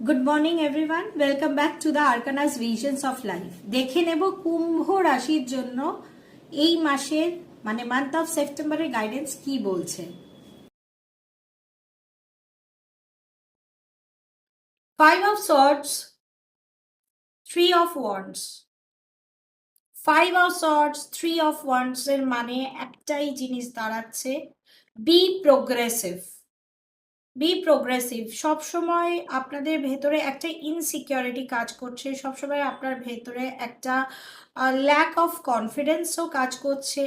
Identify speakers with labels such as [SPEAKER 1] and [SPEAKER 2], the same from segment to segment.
[SPEAKER 1] Good morning everyone welcome back to the arcanas visions of life দেখে নেব কুম্ভ রাশির জন্য এই মাসের মানে মান্থ অফ সেপ্টেম্বরের গাইডেন্স কি বলছে। Five of swords three of wands five of swords three of wands এর মানে একটাই জিনিস দাঁড়াচ্ছে বি প্রোগ্রেসিভ বি প্রোগ্রেসিভ সবসময় আপনাদের ভেতরে একটা ইনসিকিউরিটি কাজ করছে। সবসময় আপনার ভেতরে একটা ল্যাক অফ কনফিডেন্সও কাজ করছে।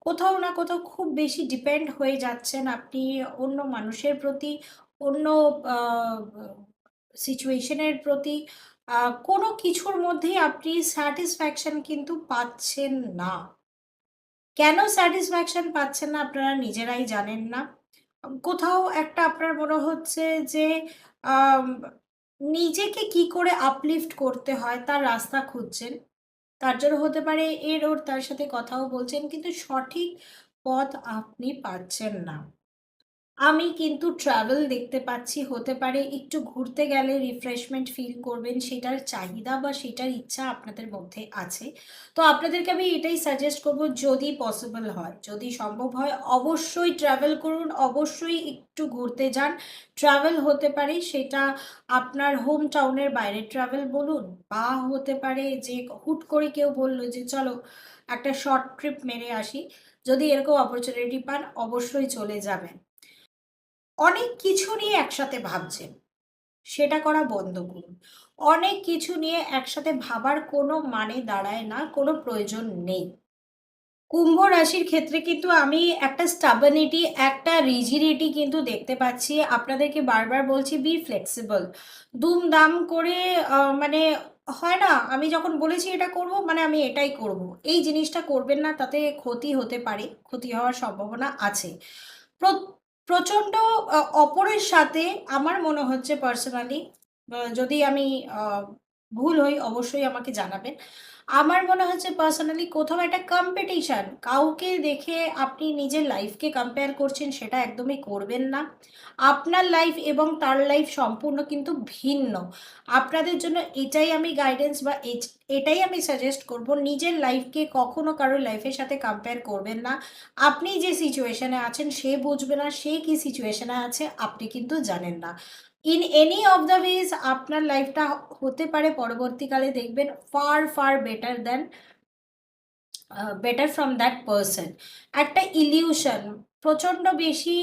[SPEAKER 1] কোথাও না কোথাও খুব বেশি ডিপেন্ড হয়ে যাচ্ছেন আপনি অন্য মানুষের প্রতি, অন্য সিচুয়েশনের প্রতি। কোনো কিছুর মধ্যেই আপনি স্যাটিসফ্যাকশন কিন্তু পাচ্ছেন না। কেন স্যাটিসফ্যাকশন পাচ্ছেন না আপনারা নিজেরাই জানেন না। কোথাও একটা আপনার মনে হচ্ছে যে নিজেকে কি করে আপলিফট করতে হয়, তার রাস্তা খুঁজছেন। তার জন্য হতে পারে এর ওর তার সাথে কথাও বলছেন, কিন্তু সঠিক পথ আপনি পাচ্ছেন না। আমি কিন্তু ট্রাভেল দেখতে পাচ্ছি, হতে পারে একটু ঘুরতে গেলে রিফ্রেশমেন্ট ফিল করবেন, সেটার চাহিদা বা সেটার ইচ্ছা আপনাদের মধ্যে আছে। তো আপনাদেরকে আমি এটাই সাজেস্ট করব, যদি পসিবল হয়, যদি সম্ভব হয়, অবশ্যই ট্রাভেল করুন, অবশ্যই একটু ঘুরতে যান। ট্রাভেল হতে পারে সেটা আপনার হোম টাউনের বাইরে ট্রাভেল বলুন, বা হতে পারে যে হুট করে কেউ বলল যে, চলো একটা শর্ট ট্রিপ মেরে আসি। যদি এরকম অপরচুনিটি পান, অবশ্যই চলে যাবেন। অনেক কিছু নিয়ে একসাথে ভাবছেন। সেটা করা বন্ধ করুন। অনেক কিছু নিয়ে একসাথে ভাবার কোনো মানে দাঁড়ায় না, কোনো প্রয়োজন নেই। কুম্ভ রাশির ক্ষেত্রে কিন্তু আমি একটা স্টাবনিটি একটা রিজিডিটি কিন্তু দেখতে পাচ্ছি। আপনাদেরকে বারবার বলছি বি ফ্লেক্সিবল দুমদাম করে মানে হয় না, আমি যখন বলেছি এটা করব মানে আমি এটাই করব। এই জিনিসটা করবেন না, তাতে ক্ষতি হতে পারে, ক্ষতি হওয়ার সম্ভাবনা আছে। প্র- প্রচণ্ড অপরের সাথে আমার মনে হচ্ছে পার্সোনালি যদি আমি ভুল হই অবশ্যই আমাকে জানাবেন। আমার মনে হচ্ছে পার্সোনালি কোথাও একটা কম্পিটিশন কাউকে দেখে আপনি নিজের লাইফকে কম্পেয়ার করছেন সেটা একদমই করবেন না। আপনার লাইফ এবং তার লাইফ সম্পূর্ণ কিন্তু ভিন্ন। আপনাদের জন্য এটাই আমি গাইডেন্স বা এটাই আমি সাজেস্ট করব, নিজের লাইফকে কখনো কারোর লাইফের সাথে কম্পেয়ার করবেন না। আপনি যে সিচুয়েশানে আছেন সে বুঝবে না, সে কি সিচুয়েশানে আছে, আপনি কিন্তু জানেন না। In any of the ways আপনার লাইফটা হতে পারে, পরবর্তীকালে দেখবেন far far better than better from that person একটা ইলিউশন প্রচণ্ড বেশি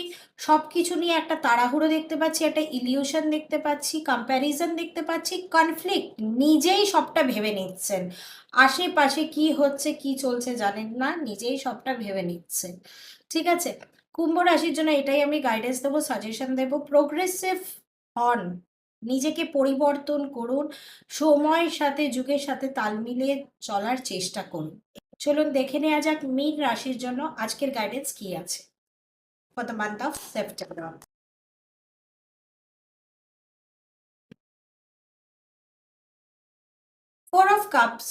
[SPEAKER 1] সব কিছু নিয়ে একটা তাড়াহুড়ো দেখতে পাচ্ছি, একটা ইলিউশন দেখতে পাচ্ছি কম্প্যারিজন দেখতে পাচ্ছি কনফ্লিক্ট নিজেই সবটা ভেবে নিচ্ছেন। আশেপাশে কি হচ্ছে, কি চলছে জানেন না, নিজেই সবটা ভেবে নিচ্ছেন। ঠিক আছে? কুম্ভ রাশির জন্য এটাই আমি গাইডেন্স দেবো সাজেশন দেবো প্রোগ্রেসিভ হন। নিজেকে পরিবর্তন করুন, সময়ের সাথে, যুগের সাথে তাল মিলিয়ে চলার চেষ্টা করুন। চলুন দেখে নেওয়া যাক মীন রাশির জন্য আজকের গাইডেন্স কি আছে। Four of cups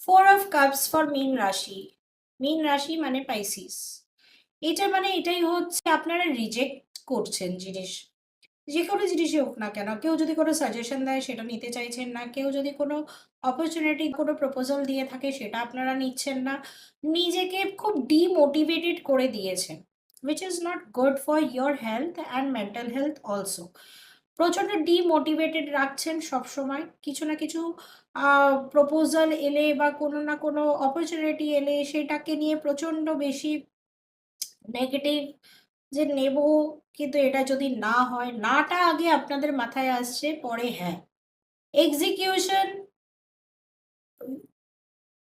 [SPEAKER 1] four of cups four মীন রাশি। মীন রাশি মানে পাইসিস এটা মানে এটাই হচ্ছে আপনারা রিজেক্ট করছেন জিনিস। যে কোনো জিনিসই হোক না কেন, কেউ যদি কোনো সাজেশন দেয় সেটা নিতে চাইছেন না, কেউ যদি কোনো অপরচুনিটি কোনো প্রপোজাল দিয়ে থাকে সেটা আপনারা নিচ্ছেন না, নিজেকে খুব ডিমোটিভেটেড করে দিয়েছেন which is not good for your health and mental health also প্রচণ্ড ডিমোটিভেটেড রাখছেন সবসময়, কিছু না কিছু প্রপোজাল এলে বা কোনো না কোনো অপরচুনিটি এলে সেটাকে নিয়ে প্রচণ্ড বেশি নেগেটিভ যে নেব কিন্তু এটা যদি না হয়, নাটা আগে আপনাদের মাথায় আসছে, পরে হ্যাঁ। এক্সিকিউশন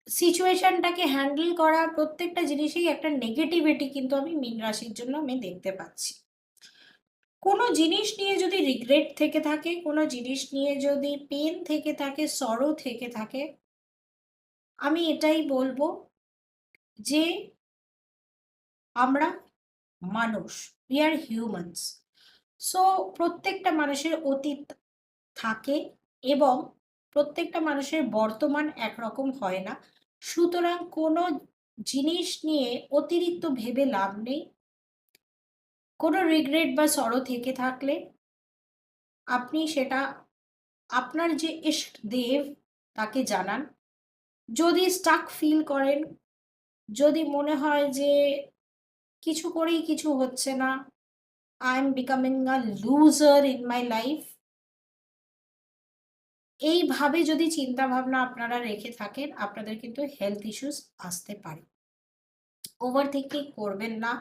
[SPEAKER 1] সিচুয়েশনটাকে হ্যান্ডেল করা প্রত্যেকটা জিনিসেই একটা নেগেটিভিটি কিন্তু আমি মীন রাশির জন্য আমি দেখতে পাচ্ছি। কোনো জিনিস নিয়ে যদি রিগ্রেট থেকে থাকে, কোনো জিনিস নিয়ে যদি পেন থেকে থাকে সরো থেকে থাকে, আমি এটাই বলব যে আমরা মানুষ উই আর হিউম্যানস সো প্রত্যেকটা মানুষের অতীত থাকে এবং প্রত্যেকটা মানুষের বর্তমান একরকম হয় না। সুতরাং কোনো জিনিস নিয়ে অতিরিক্ত ভেবে লাভ নেই। কোনো রিগ্রেট বা সরো থেকে থাকলে আপনি সেটা আপনার যে ইষ্ট দেব তাকে জানান। যদি স্টাক ফিল করেন, যদি মনে হয় যে কিছু করেই কিছু হচ্ছে না। I am becoming a loser in my life এইভাবে যদি চিন্তা ভাবনা আপনারা রেখে থাকেন, আপনাদের কিন্তু হেলথ ইস্যুস আসতে পারে। ওভার থিঙ্কিং করবেন না।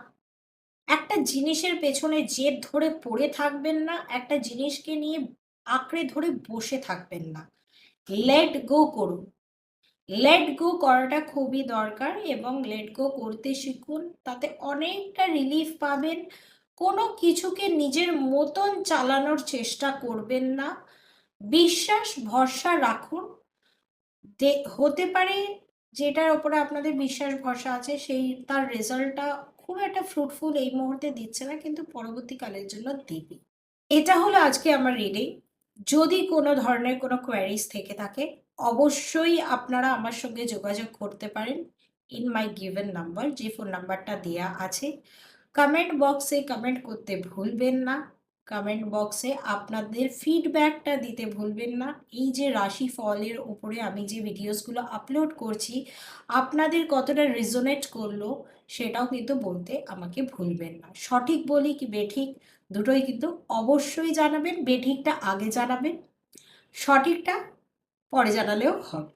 [SPEAKER 1] একটা জিনিসের পেছনে জেদ ধরে পড়ে থাকবেন না, একটা জিনিসকে নিয়ে আঁকড়ে ধরে বসে থাকবেন না। লেট গো করুন। লেট গো করাটা খুবই দরকার এবং লেট গো করতে শিখুন। তাতে অনেকটা রিলিফ পাবেন। কোনো কিছুকে নিজের মতন চালানোর চেষ্টা করবেন না। বিশ্বাস, ভরসা রাখুন। হতে পারে যেটার ওপরে আপনাদের বিশ্বাস, ভরসা আছে, সেই তার রেজাল্টটা খুব একটা ফ্রুটফুল এই মুহূর্তে দিচ্ছে না, কিন্তু পরবর্তীকালের জন্য দেবে। এটা হলো আজকে আমার রিডিং যদি কোনো ধরনের কোনো কোয়ারিজ থেকে থাকে অবশ্যই আপনারা আমার সঙ্গে যোগাযোগ করতে পারেন ইন মাই গিভেন নাম্বার যে ফোন নাম্বারটা দেয়া আছে। কমেন্ট বক্সে কমেন্ট করতে ভুলবেন না। কমেন্ট বক্সে আপনাদের ফিডব্যাকটা দিতে ভুলবেন না। এই যে রাশি ফলের উপরে আমি যে ভিডিওসগুলো আপলোড করছি, আপনাদের কতটা রেজোনেট করল সেটাও কিন্তু বলতে আমাকে ভুলবেন না। সঠিক বলি কি বেঠিক, দুটোই কিন্তু অবশ্যই জানাবেন, বেঠিকটা আগে জানাবেন। সঠিকটা পরে জানালেও হবে।